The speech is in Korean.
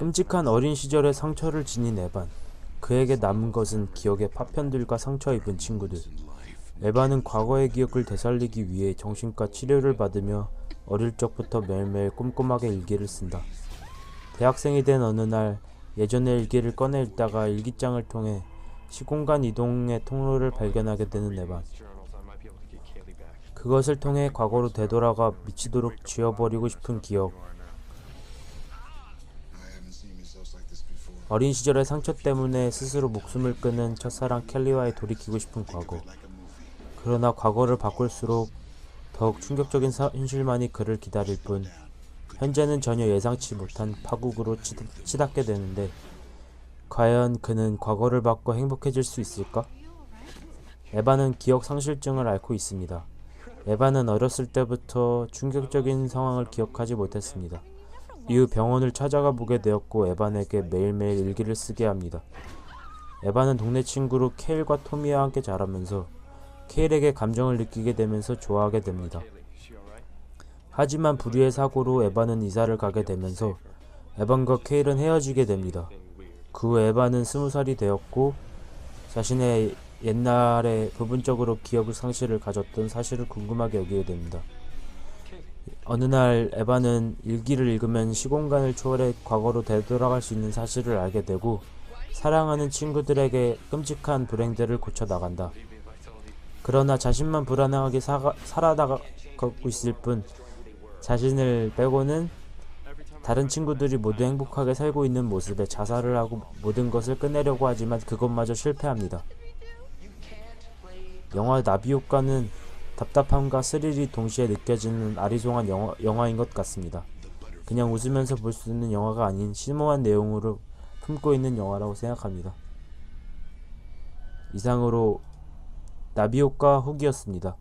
끔찍한 어린 시절의 상처를 지닌 에반. 그에게 남은 것은 기억의 파편들과 상처 입은 친구들. 에반은 과거의 기억을 되살리기 위해 정신과 치료를 받으며 어릴 적부터 매일매일 꼼꼼하게 일기를 쓴다. 대학생이 된 어느 날 예전의 일기를 꺼내 읽다가 일기장을 통해 시공간 이동의 통로를 발견하게 되는 에반. 그것을 통해 과거로 되돌아가 미치도록 지워버리고 싶은 기억. 어린 시절의 상처 때문에 스스로 목숨을 끊은 첫사랑 켈리와의 돌이키고 싶은 과거. 그러나 과거를 바꿀수록 더욱 충격적인 사- 현실만이 그를 기다릴 뿐 현재는 전혀 예상치 못한 파국으로 치, 치닫게 되는데 과연 그는 과거를 바꿔 행복해질 수 있을까? 에바는 기억 상실증을 앓고 있습니다. 에바는 어렸을 때부터 충격적인 상황을 기억하지 못했습니다. 이후 병원을 찾아가 보게 되었고 에반에게 매일매일 일기를 쓰게 합니다. 에반은 동네 친구로 케일과 토미와 함께 자라면서 케일에게 감정을 느끼게 되면서 좋아하게 됩니다. 하지만 불의의 사고로 에반은 이사를 가게 되면서 에반과 케일은 헤어지게 됩니다. 그 후 에반은 스무 살이 되었고 자신의 옛날에 부분적으로 기억 상실을 가졌던 사실을 궁금하게 여기게 됩니다. 어느 날 에바는 일기를 읽으면 시공간을 초월해 과거로 되돌아갈 수 있는 사실을 알게 되고 사랑하는 친구들에게 끔찍한 불행들을 고쳐 나간다. 그러나 자신만 불안하게 사가, 살아나가고 있을 뿐 자신을 빼고는 다른 친구들이 모두 행복하게 살고 있는 모습에 자살을 하고 모든 것을 끝내려고 하지만 그것마저 실패합니다. 영화 나비 효과는 답답함과 스릴이 동시에 느껴지는 아리송한 영화, 영화인 것 같습니다. 그냥 웃으면서 볼 수 있는 영화가 아닌 심오한 내용으로 품고 있는 영화라고 생각합니다. 이상으로 나비효과 후기였습니다.